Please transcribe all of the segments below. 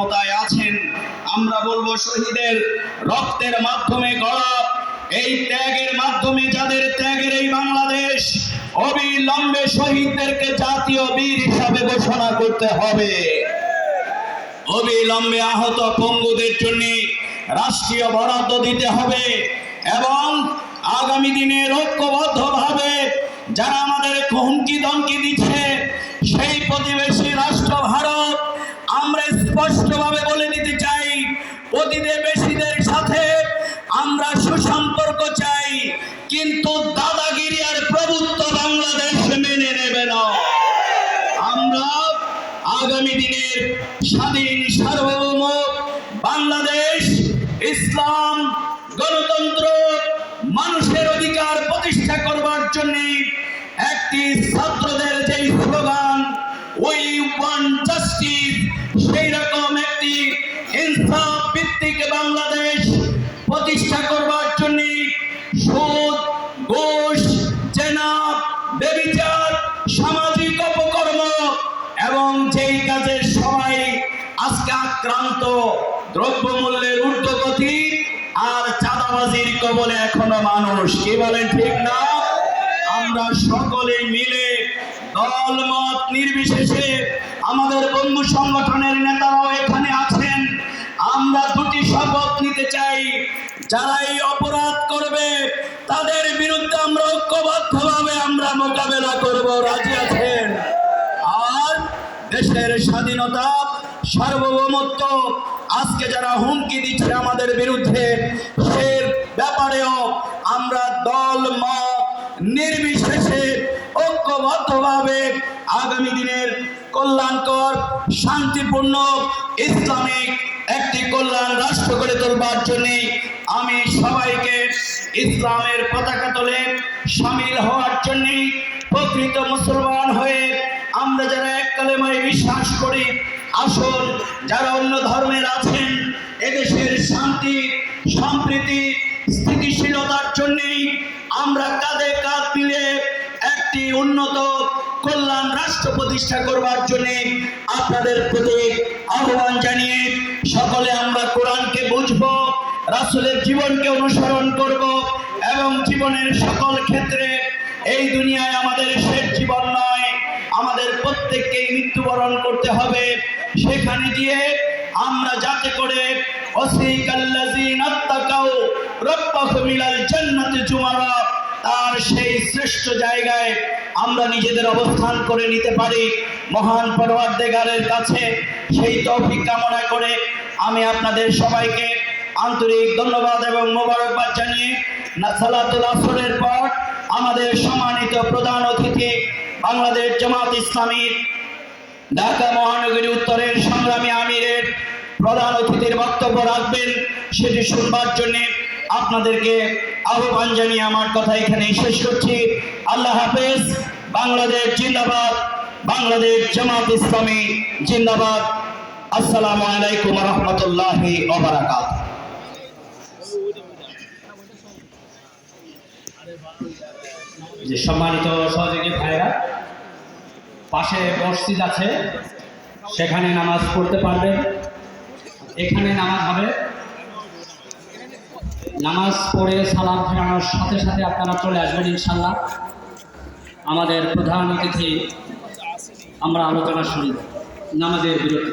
ক্ষমতায় আছেন, আমরা বলব শহীদের রক্তের মাধ্যমে গড়া এই ত্যাগের মাধ্যমে যাদের ত্যাগের এই বাংলাদেশ, অবিলম্বে শহীদদেরকে জাতীয় বীর হিসাবে ঘোষণা করতে হবে। অবিলম্বে আহত পঙ্গুদের জন্য রাষ্ট্রীয় বরাদ্দ দিতে হবে এবং আগামী দিনে ঐক্যবদ্ধভাবে যারা আমাদের হুমকি দমকি দিচ্ছে, সেই প্রতিবেশী স্পষ্টভাবে বলে নিতে চাই প্রতিবেশীদের সাথে আমরা সুসম্পর্ক চাই, কিন্তু দাদাগিরি আর প্রভুত্ব বাংলাদেশ মেনে নেবে না। আমরা আগামী দিনের স্বাধীন সার্বভৌম বাংলাদেশ, ইসলাম, গণতন্ত্র, মানুষের অধিকার প্রতিষ্ঠা করবার জন্য একটি ছাত্রদের যে স্লোগান উই ভিত্তিক বাংলাদেশ প্রতিষ্ঠা করবার জন্য সুদ, ঘুষ বেবিচার, সামাজিক অপকর্ম এবং যেই সবাই আজকে আক্রান্ত, দ্রব্যমূল্যের ঊর্ধ্বগতি আর চাঁদাবাজির কবলে এখনও মানুষ। কি বলেন ঠিক না? আমরা সকলে মিলে দল মত নির্বিশেষে আমাদের বন্ধু সংগঠনের নেতারাও এখানে আছেন। যারা এই অপরাধ করবে, তাদের বিরুদ্ধে আমরা ঐক্যবদ্ধভাবে আমরা মোকাবেলা করব। রাজি আছেন? আর দেশের স্বাধীনতা, সার্বভৌমত্ব, আজকে যারা হুমকি দিচ্ছে আমাদের বিরুদ্ধে সে ব্যাপারেও আমরা দল, মত নির্বিশেষে ঐক্যবদ্ধভাবে আগামী দিনের কল্যাণকর, শান্তিপূর্ণ, ইসলামিক একটি কল্যাণ রাষ্ট্র গড়ে তোলবার জন্যে আমি সবাইকে ইসলামের পতাকা তোলে সামিল হওয়ার জন্যে প্রকৃত মুসলমান হয়ে আমরা যারা এক কালেমায় বিশ্বাস করি আসল যারা অন্য ধর্মের আছেন, এদেশের শান্তি, সম্প্রীতি, স্থিতিশীলতার জন্যেই আমরা কাঁধে কাঁধ মিলে একটি উন্নত কল্যাণ রাষ্ট্র প্রতিষ্ঠা করবার জন্যে আপনাদের প্রতি আহ্বান জানিয়ে সকলে আমরা রাসূলের জীবনকে অনুসরণ করব এবং জীবনের সকল ক্ষেত্রে এই দুনিয়ায় আমাদের শেষ জীবন নয়, আমাদের প্রত্যেককেই মৃত্যুবরণ করতে হবে। সেখানে গিয়ে আমরা যাতে করে তার সেই শ্রেষ্ঠ জায়গায় আমরা নিজেদের অবস্থান করে নিতে পারি। মহান পরওয়ারদেগারের কাছে সেই তৌফিক কামনা করে আমি আপনাদের সবাইকে আন্তরিক ধন্যবাদ এবং মোবারকবাদ জানিয়ে না সালাতুল আসরের পর আমাদের সম্মানিত প্রধান অতিথি বাংলাদেশ জামাত ইসলামীর ঢাকা মহানগরী উত্তরের সংগ্রামী আমিরের প্রধান অতিথির বক্তব্য রাখবেন, সেটি শুনবার জন্য আপনাদেরকে আহ্বান জানিয়ে আমার কথা এখানে শেষ করছি। আল্লাহ হাফেজ, বাংলাদেশ জিন্দাবাদ, বাংলাদেশ জামাত ইসলামী জিন্দাবাদ। আসসালামু আলাইকুম রহমতুল্লাহি ওবারাকাত যে সম্মানিত সহযোগী ভাইরা পাশে মসজিদ আছে, সেখানে নামাজ পড়তে পারবেন। এখানে নামাজ হবে। নামাজ পড়ে সালাম ফেরানোর সাথে সাথে আপনারা চলে আসবেন ইনশাল্লাহ আমাদের প্রধান অতিথি, আমরা আলোচনা শুনি, নামাজের বিরতি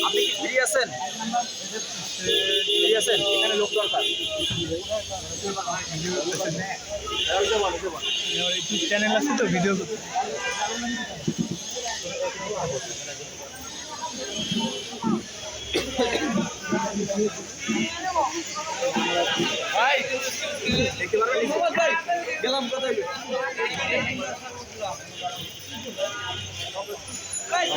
আপনি কি ফ্রি আছেন? ফ্রি আছেন এখানে লোক দরকার ইউটিউব চ্যানেল আছে তো ভিডিও দেখতে পারবেন গেলাম কোথায় Thank